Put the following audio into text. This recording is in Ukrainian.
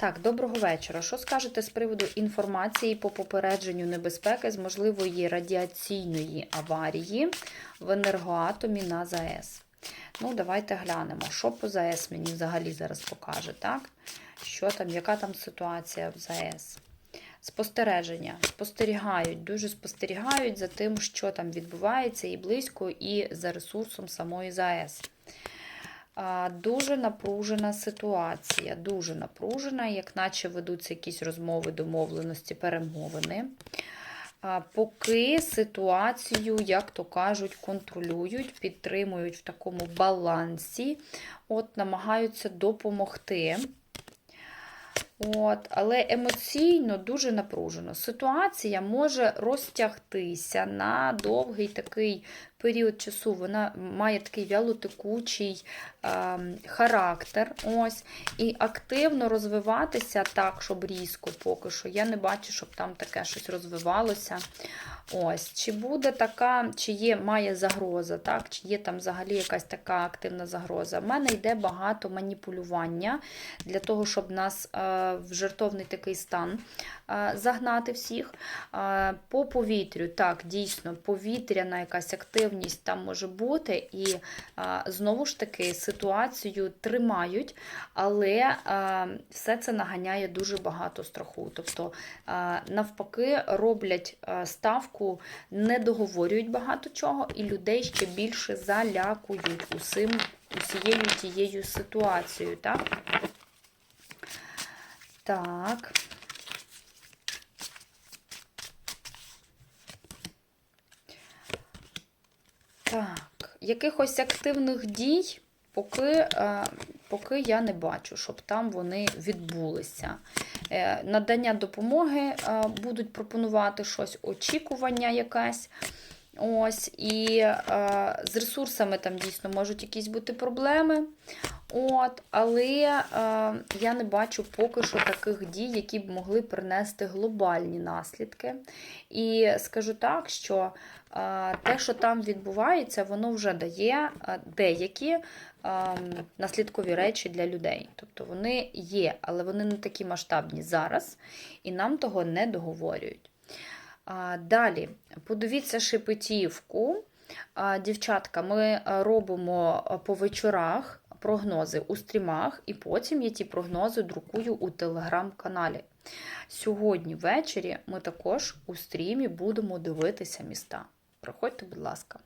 Так, доброго вечора. Що скажете з приводу інформації по попередженню небезпеки з можливої радіаційної аварії в енергоатомі на ЗАЕС? Ну, давайте глянемо, що по ЗАЕС мені взагалі зараз покаже, так? Що там, яка там ситуація в ЗАЕС? Спостереження. Спостерігають, дуже спостерігають за тим, що там відбувається, і близько, і за ресурсом самої ЗАЕС. Дуже напружена ситуація, дуже напружена, як наче ведуться якісь розмови, домовленості, перемовини. Поки ситуацію, як то кажуть, контролюють, підтримують в такому балансі, от намагаються допомогти. От, але емоційно дуже напружено. Ситуація може розтягтися на довгий такий період часу. Вона має такий вялотекучий е, характер. Ось, І активно розвиватися так, щоб різко поки що. Я не бачу, щоб там таке щось розвивалося. Ось, Чи буде така, чи є, має загроза, так? чи є там взагалі якась така активна загроза. У мене йде багато маніпулювання для того, щоб нас е, в жертовний такий стан е, загнати всіх. Е, по повітрю, так, дійсно, повітряна якась активність там може бути, і знову ж таки ситуацію тримають, але все це наганяє дуже багато страху. Тобто, навпаки, роблять е, ставку не договорюють багато чого, і людей ще більше залякують усім, усією тією ситуацією. Так? Так. Так, якихось активних дій поки, е, поки я не бачу, щоб там вони відбулися. Е, Надання допомоги е, будуть пропонувати щось, очікування якесь. Ось, І е, з ресурсами там дійсно можуть якісь бути проблеми. От, Але е, я не бачу поки що таких дій, які б могли принести глобальні наслідки. І скажу так, що е, те, що там відбувається, воно вже дає е, деякі е, наслідкові речі для людей. Тобто вони є, але вони не такі масштабні зараз, і нам того не договорюють. Далі, подивіться шепетівку. Дівчатка, ми робимо по вечорах прогнози у стрімах, і потім я ті прогнози друкую у телеграм-каналі. Сьогодні ввечері ми також у стрімі будемо дивитися міста. Приходьте, будь ласка.